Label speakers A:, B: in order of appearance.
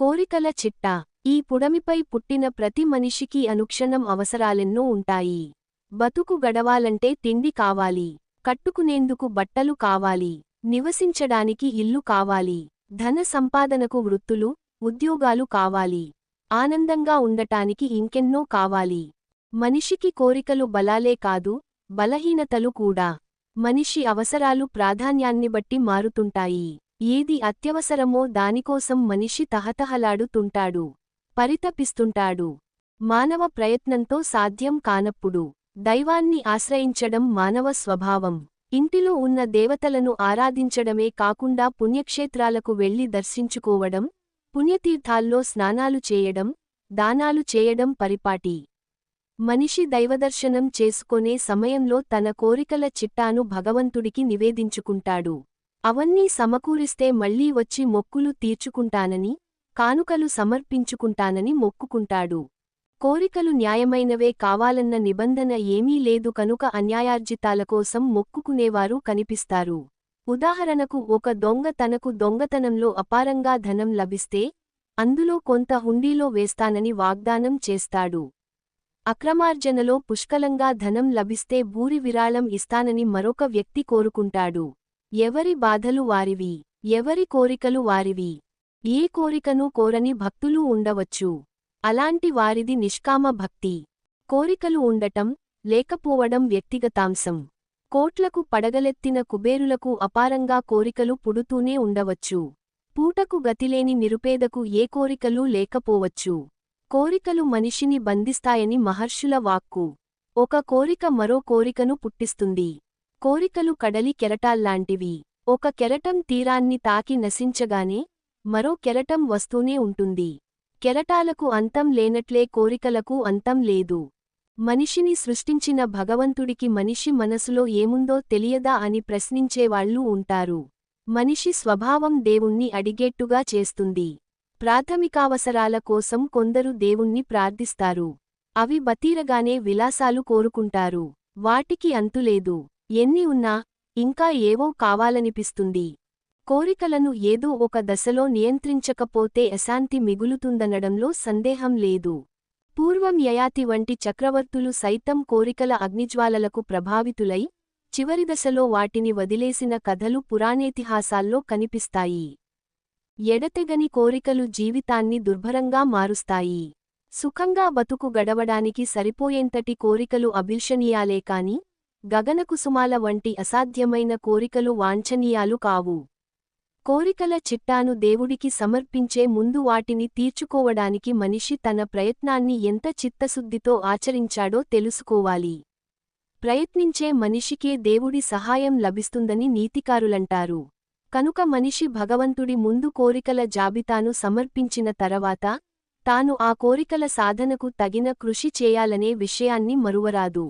A: కోరికల చిట్టా. ఈ పుడమిపై పుట్టిన ప్రతి మనిషికి అనుక్షణం అవసరాలెన్నో ఉంటాయి. బతుకు గడవాలంటే తిండి కావాలి. కట్టుకునేందుకు బట్టలు కావాలి. నివసించడానికి ఇల్లు కావాలి. ధన సంపాదనకు వృత్తులు ఉద్యోగాలు కావాలి. ఆనందంగా ఉండటానికి ఇంకెన్నో కావాలి. మనిషికి కోరికలు బలాలే కాదు బలహీనతలు కూడా. మనిషి అవసరాలు ప్రాధాన్యాన్ని బట్టి మారుతుంటాయి. ఏది అత్యవసరమో దానికోసం మనిషి తహతహలాడుతుంటాడు పరితపిస్తుంటాడు. మానవ ప్రయత్నంతో సాధ్యం కానప్పుడు దైవాన్ని ఆశ్రయించడం మానవ స్వభావం. ఇంటిలో ఉన్న దేవతలను ఆరాధించడమే కాకుండా పుణ్యక్షేత్రాలకు వెళ్ళి దర్శించుకోవడం పుణ్యతీర్థాల్లో స్నానాలు చేయడం దానాలు చేయడం పరిపాటి. మనిషి దైవదర్శనం చేసుకొనే సమయంలో తన కోరికల చిట్టాను భగవంతుడికి నివేదించుకుంటాడు. అవన్నీ సమకూరిస్తే మళ్ళీ వచ్చి మొక్కులు తీర్చుకుంటానని కానుకలు సమర్పించుకుంటానని మొక్కుకుంటాడు. కోరికలు న్యాయమైనవే కావాలన్న నిబంధన ఏమీ లేదు కనుక అన్యాయార్జితాల కోసం మొక్కుకునేవారు కనిపిస్తారు. ఉదాహరణకు ఒక దొంగ తనకు దొంగతనంలో అపారంగా ధనం లభిస్తే అందులో కొంత హుండీలో వేస్తానని వాగ్దానం చేస్తాడు. అక్రమార్జనలో పుష్కలంగా ధనం లభిస్తే భూరి విరాళం ఇస్తానని మరొక వ్యక్తి కోరుకుంటాడు. ఎవరి బాధలు వారివి ఎవరి కోరికలు వారివి ఏ కోరికను కోరని భక్తులు ఉండవచ్చు. అలాంటి వారిది నిష్కామ భక్తి. కోరికలు ఉండటం లేకపోవడం వ్యక్తిగతాంశం. కోట్లకు పడగలెత్తిన కుబేరులకు అపారంగా కోరికలు పుడుతూనే ఉండవచ్చు. పూటకు గతిలేని నిరుపేదకు ఏ కోరికలూ లేకపోవచ్చు. కోరికలు మనిషిని బంధిస్తాయని మహర్షుల వాక్కు. ఒక కోరిక మరో కోరికను పుట్టిస్తుంది. కోరికలు కడలి కెరటాల్లాంటివి. ఒక కెరటం తీరాన్ని తాకి నశించగానే మరో కెరటం వస్తూనే ఉంటుంది. కెరటాలకు అంతం లేనట్లే కోరికలకు అంతం లేదు. మనిషిని సృష్టించిన భగవంతుడికి మనిషి మనసులో ఏముందో తెలియదా అని ప్రశ్నించేవాళ్ళూ ఉంటారు. మనిషి స్వభావం దేవుణ్ణి అడిగేట్టుగా చేస్తుంది. ప్రాథమికావసరాల కోసం కొందరు దేవుణ్ణి ప్రార్థిస్తారు. అవి బతీరగానే విలాసాలు కోరుకుంటారు. వాటికి అంతులేదు. ఎన్ని ఉన్నా ఇంకా ఏవో కావాలనిపిస్తుంది. కోరికలను ఏదో ఒక దశలో నియంత్రించకపోతే అశాంతి మిగులుతుందనడంలో సందేహం లేదు. పూర్వం యయాతి వంటి చక్రవర్తులు సైతం కోరికల అగ్నిజ్వాలలకు ప్రభావితులై చివరి దశలో వాటిని వదిలేసిన కథలు పురాణేతిహాసాల్లో కనిపిస్తాయి. ఎడతెగని కోరికలు జీవితాన్ని దుర్భరంగా మారుస్తాయి. సుఖంగా బతుకు గడవడానికి సరిపోయేంతటి కోరికలు అభిల్షణీయాలే కాని గగనకుసుమాల వంటి అసాధ్యమైన కోరికలు వాంఛనీయాలు కావు. కోరికల చిట్టాను దేవుడికి సమర్పించే ముందు వాటిని తీర్చుకోవడానికి మనిషి తన ప్రయత్నాన్ని ఎంత చిత్తశుద్ధితో ఆచరించాడో తెలుసుకోవాలి. ప్రయత్నించే మనిషికే దేవుడి సహాయం లభిస్తుందని నీతికారులంటారు. కనుక మనిషి భగవంతుడి ముందు కోరికల జాబితాను సమర్పించిన తరవాత తాను ఆ కోరికల సాధనకు తగిన కృషి చేయాలనే విషయాన్ని మరువరాదు.